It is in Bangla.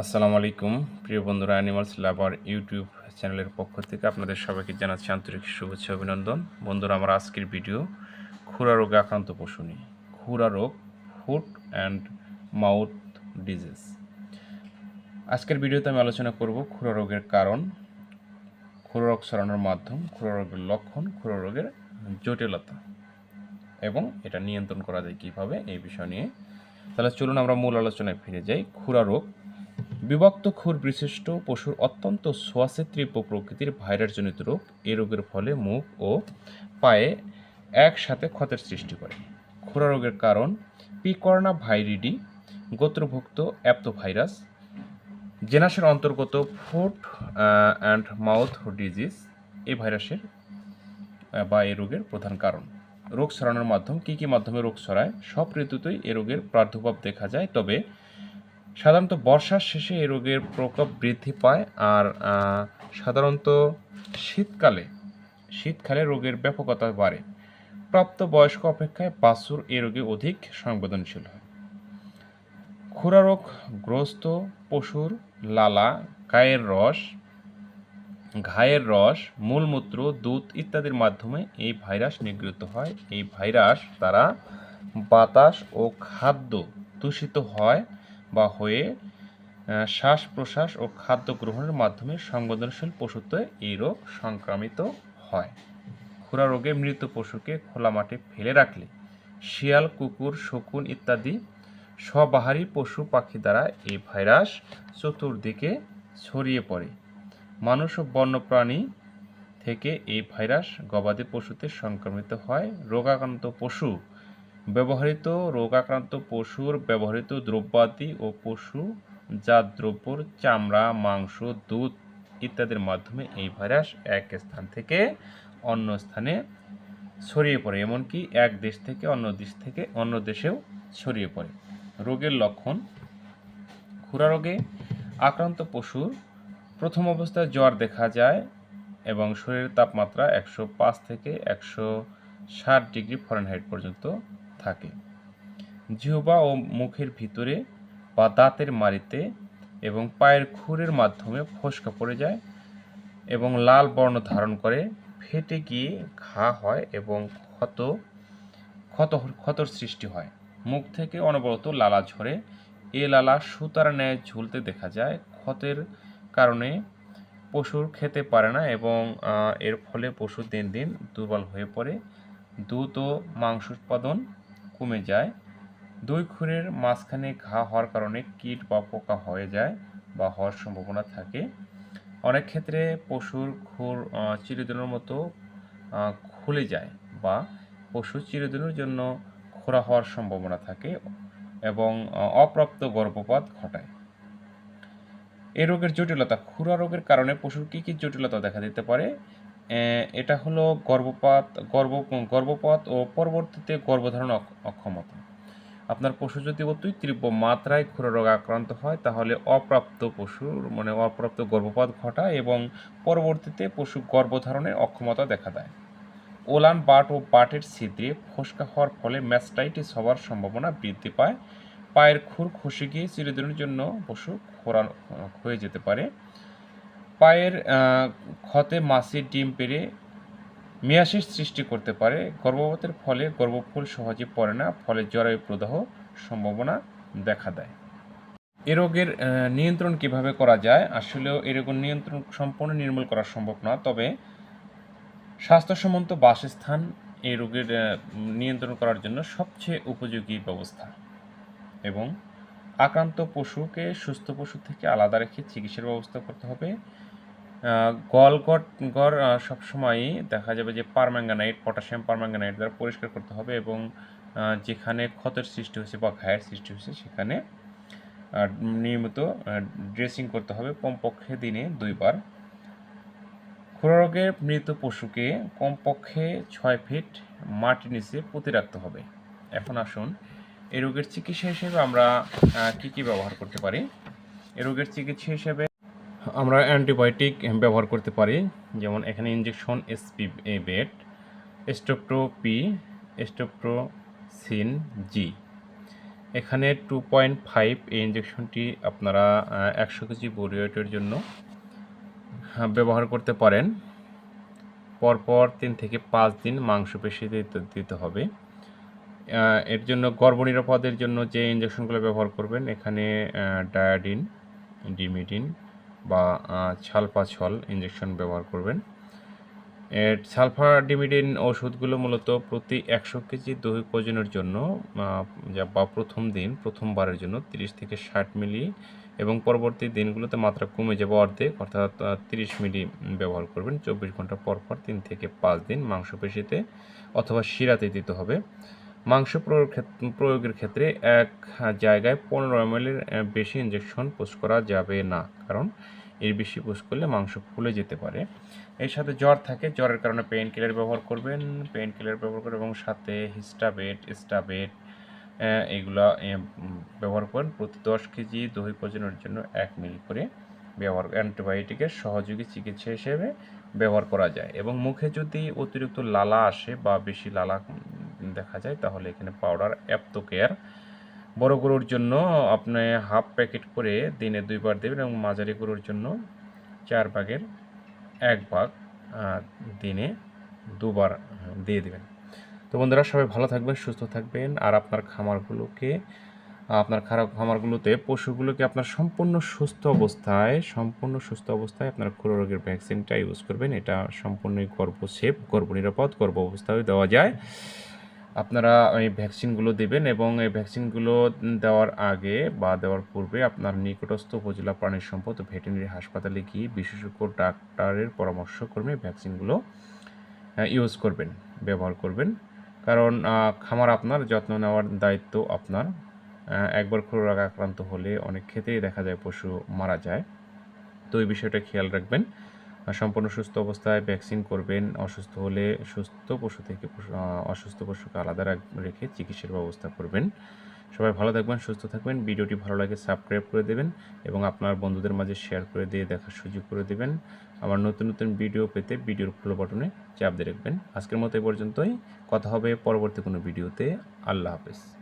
আসসালামু আলাইকুম। প্রিয় বন্ধুরা অ্যানিমালস লাভার ইউটিউব চ্যানেলের পক্ষ থেকে আপনাদের সবাইকে জানাচ্ছি আন্তরিক শুভেচ্ছা অভিনন্দন। বন্ধুরা, আমার আজকের ভিডিও খুরা রোগে আক্রান্ত পশু নিয়ে। খুরা রোগ ফুট অ্যান্ড মাউথ ডিজিজ। আজকের ভিডিওতে আমি আলোচনা করব খুরা রোগের কারণ, খুরা রোগ ছড়ানোর মাধ্যম, খুরা রোগের লক্ষণ, খুরা রোগের জটিলতা এবং এটা নিয়ন্ত্রণ করা যায় কীভাবে এই বিষয় নিয়ে। তাহলে চলুন আমরা মূল আলোচনায় ফিরে যাই। খুরা রোগ বিভক্ত খুর বিশিষ্ট পশুর অত্যন্ত সোয়াসেত্রীপ প্রকৃতির ভাইরাসজনিত রোগ। এই রোগের ফলে মুখ ও পায়ে একসাথে ক্ষতের সৃষ্টি করে। খুরা রোগের কারণ, পিকর্না ভাইরিডি, গোত্রভুক্ত অ্যাপ্টোভাইরাস, জেনাসের অন্তর্গত ফুট অ্যান্ড মাউথ ডিজিজ এই ভাইরাসের বা এই রোগের প্রধান কারণ। রোগ ছড়ানোর মাধ্যম কী কী মাধ্যমে রোগ ছড়ায়? সব ঋতুতেই এ রোগের প্রাদুর্ভাব দেখা যায়, তবে সাধারণত বর্ষার শেষে এই রোগের প্রকোপ বৃদ্ধি পায় আর সাধারণত শীতকালে শীতকালে রোগের ব্যাপকতা বাড়ে। প্রাপ্ত বয়স্ক অপেক্ষায় বাছুর এই রোগে অধিক সংবেদনশীল হয়। খুরা রোগ, গ্রস্ত, পশুর লালা, গায়ের রস, ঘায়ের রস, মূলমূত্র, দুধ ইত্যাদির মাধ্যমে এই ভাইরাস নিগৃহীত হয়। এই ভাইরাস দ্বারা বাতাস ও খাদ্য দূষিত হয়। বা হয়ে শ্বাস প্রশ্বাস ও খাদ্য গ্রহণের মাধ্যমে সংবেদনশীল পশুতে এই রোগ সংক্রামিত হয়। খুরা রোগে মৃত পশুকে খোলা মাঠে ফেলে রাখলে শিয়াল, কুকুর, শকুন ইত্যাদি স্ববাহারী পশু পাখি দ্বারা এই ভাইরাস চতুর্দিকে ছড়িয়ে পড়ে। মানুষ ও বন্যপ্রাণী থেকে এই ভাইরাস গবাদি পশুতে সংক্রমিত হয়। রোগাক্রান্ত পশু ব্যবহৃত রোগাক্রান্ত পশুর ব্যবহৃত দ্রব্যাদি ও পশু জাত দ্রব্যর চামড়া, মাংস, দুধ ইত্যাদির মাধ্যমে এই ভাইরাস এক স্থান থেকে অন্য স্থানে ছড়িয়ে পড়ে, এমনকি এক দেশ থেকে অন্য দেশ থেকে অন্য দেশেও ছড়িয়ে পড়ে। রোগের লক্ষণ, খুরা রোগে আক্রান্ত পশুর প্রথম অবস্থায় জ্বর দেখা যায় এবং শরীরের তাপমাত্রা একশো পাঁচ থেকে একশো ষাট ডিগ্রি ফরেনহাইট পর্যন্ত থাকে। জিহ্বা ও মুখের ভিতরে বা দাঁতের মাড়িতে এবং পায়ের খুরের মাধ্যমে ফোসকা পড়ে যায় এবং লাল বর্ণ ধারণ করে, ফেটে গিয়ে ঘা হয় এবং ক্ষত ক্ষত, ক্ষতর সৃষ্টি হয়। মুখ থেকে অনবরত লালা ঝরে। এ লালা সুতার ন্যায় ঝুলতে দেখা যায়। ক্ষতের কারণে পশুর খেতে পারে না এবং এর ফলে পশু দিন দিন দুর্বল হয়ে পড়ে। ও মাংস উৎপাদন কমে যায়। দুই খুরের মাঝখানে ঘা হওয়ার কারণে কীট বা পোকা হয়ে যায় বা হওয়ার সম্ভাবনা থাকে। অনেক ক্ষেত্রে পশুর খুর চিরদিনের মতো খুলে যায় বা পশু চিরদিনের জন্য খোরা হওয়ার সম্ভাবনা থাকে এবং অপ্রাপ্ত গর্ভপাত ঘটায়। এই রোগের জটিলতা খুরা রোগের কারণে পশুর কী কী জটিলতা দেখা দিতে পারে? এটা হলো গর্ভপাত, গর্ভ, গর্ভপাত ও পরবর্তীতে গর্ভধারণ অক্ষ- অক্ষমতা। আপনার পশু যদি অতি তীব্র মাত্রায় খুরা রোগ আক্রান্ত হয়, তাহলে অপ্রাপ্ত পশুর মানে অপ্রাপ্ত গর্ভপাত ঘটায় এবং পরবর্তীতে পশু গর্ভধারণের অক্ষমতা দেখা দেয়। ওলান, বাট ও বাটের ছিদ্রে ফোসকা হওয়ার ফলে ম্যাস্টাইটিস হওয়ার সম্ভাবনা বৃদ্ধি পায়। পায়ের খুর খসে গিয়ে চিরদিনের জন্য পশু খোরা হয়ে যেতে পারে। পায়ের ক্ষতে মাছির ডিম পেরে মেয়াসিস সৃষ্টি করতে পারে। গর্ভপাতের ফলে গর্ভফুল সহজে পড়ে না, ফলে জরায়ু প্রদাহ সম্ভাবনা দেখা দেয়। এ রোগের নিয়ন্ত্রণ কীভাবে করা যায়? আসলেও এ রোগের নিয়ন্ত্রণ সম্পূর্ণ নির্মূল করা সম্ভব না, তবে স্বাস্থ্যসম্মত বাসস্থান এই রোগের নিয়ন্ত্রণ করার জন্য সবচেয়ে উপযোগী ব্যবস্থা। এবং আক্রান্ত পশুকে সুস্থ পশু থেকে আলাদা রেখে চিকিৎসার ব্যবস্থা করতে হবে। গলগট গড় সবসময়ই দেখা যাবে যে পারম্যাঙ্গানাইট, পটাশিয়াম পারম্যাঙ্গানাইট দ্বারা পরিষ্কার করতে হবে এবং যেখানে ক্ষতের সৃষ্টি হয়েছে বা ঘায়ের সৃষ্টি হয়েছে সেখানে নিয়মিত ড্রেসিং করতে হবে কমপক্ষে দিনে দুইবার। খুরা রোগে মৃত পশুকে কমপক্ষে ছয় ফিট মাটির নিচে পুঁতে রাখতে হবে। এখন আসুন এই রোগের চিকিৎসা হিসেবে আমরা কী কী ব্যবহার করতে পারি? এই রোগের চিকিৎসা হিসেবে আমরা অ্যান্টিবায়োটিক ব্যবহার করতে পারি, যেমন এখানে ইঞ্জেকশন এসপি বেড স্টোপ্রো পি স্টোপ্রোসিন জি এখানে টু পয়েন্ট ফাইভ এই ইঞ্জেকশনটি আপনারা একশো কেজি বডি ওয়েটের জন্য ব্যবহার করতে পারেন। পরপর তিন থেকে পাঁচ দিন মাংসপেশি দিতে দিতে হবে। এর জন্য গর্ভনিরাপদের জন্য যে ইঞ্জেকশনগুলো ব্যবহার করবেন, এখানে ডায়াডিন ডিমিডিন বা ছালপাছল ইঞ্জেকশন ব্যবহার করবেন। এর সালফাডিমিডিন ওষুধগুলো মূলত প্রতি একশো কেজি দৈহিক ওজনের জন্য বা প্রথম দিন, প্রথমবারের জন্য তিরিশ থেকে ষাট মিলি এবং পরবর্তী দিনগুলোতে মাত্রা কমে যাবে অর্ধেক, অর্থাৎ তিরিশ মিলি ব্যবহার করবেন। চব্বিশ ঘণ্টা পর পর তিন থেকে পাঁচ দিন মাংসপেশিতে অথবা শিরাতে দিতে হবে। মাংস ক্ষেত্রে প্রয়োগের ক্ষেত্রে এক জায়গায় পনেরো এম এর বেশি ইঞ্জেকশন পোস্ট করা যাবে না। কারণ এর বেশি পোস্ট করলে মাংস ফুলে যেতে পারে। এর সাথে জ্বর থাকে, জ্বরের কারণে পেইন কিলার ব্যবহার করবেন। পেইন কিলার ব্যবহার করবেন এবং সাথে হিস্টাবেট স্টাবেট এগুলা ব্যবহার করেন প্রতি দশ কেজি দহি ওজনের জন্য এক মিলি করে ব্যবহার অ্যান্টিবায়োটিকের সহযোগী চিকিৎসা হিসেবে ব্যবহার করা যায়। এবং মুখে যদি অতিরিক্ত লালা আসে বা বেশি লালা দেখা যায়, তাহলে এখানে পাউডার অ্যাপ্তো কেয়ার বড় গরুর জন্য আপনি হাফ প্যাকেট করে দিনে দুইবার দেবেন এবং মাঝারি গরুর জন্য চার ভাগের এক ভাগ দিনে দুবার দিয়ে দেবেন। তো বন্ধুরা, সবাই ভালো থাকবেন, সুস্থ থাকবেন। আর আপনার খামারগুলোকে, আপনার খারাপ খামারগুলোতে, পশুগুলোকে আপনার সম্পূর্ণ সুস্থ অবস্থায়, সম্পূর্ণ সুস্থ অবস্থায় আপনার খুরা রোগের ভ্যাকসিনটা ইউজ করবেন। এটা সম্পূর্ণই গর্ভ সেফ গর্ভ নিরাপদ গর্ভ অবস্থায় দেওয়া যায়। আপনারা এই ভ্যাকসিনগুলো দেবেন এবং এই ভ্যাকসিনগুলো দেওয়ার আগে বা দেওয়ার পূর্বে আপনার নিকটস্থ উপজেলা প্রাণী সম্পদ ও ভেটেরিনারি হাসপাতালে গিয়ে বিশেষজ্ঞ ডাক্তারের পরামর্শ ক্রমে ভ্যাকসিনগুলো ইউজ করবেন, ব্যবহার করবেন। কারণ খামার আপনার, যত্ন নেওয়ার দায়িত্ব আপনার। একবার খুরোগ আক্রান্ত হলে অনেক ক্ষেত্রেই দেখা যায় পশু মারা যায়। তো এই বিষয়টা খেয়াল রাখবেন। সম্পূর্ণ সুস্থ অবস্থায় ভ্যাকসিন করবেন, অসুস্থ হলে সুস্থ পশু থেকে অসুস্থ পশুকে আলাদা রাখ- চিকিৎসার ব্যবস্থা করবেন। সবাই ভালো থাকবেন, সুস্থ থাকবেন, ভিডিওটি ভালো লাগে সাবস্ক্রাইব করে দেবেন এবং আপনার বন্ধুদের মাঝে শেয়ার করে দিয়ে দেখার সুযোগ করে দেবেন। আমার নতুন নতুন ভিডিও পেতে ভিডিওর ফলো বাটনে চাপ দিয়ে রাখবেন। আজকের মতো এই পর্যন্তই। কথা হবে পরবর্তী কোনো ভিডিওতে আল্লাহ হাফেজ।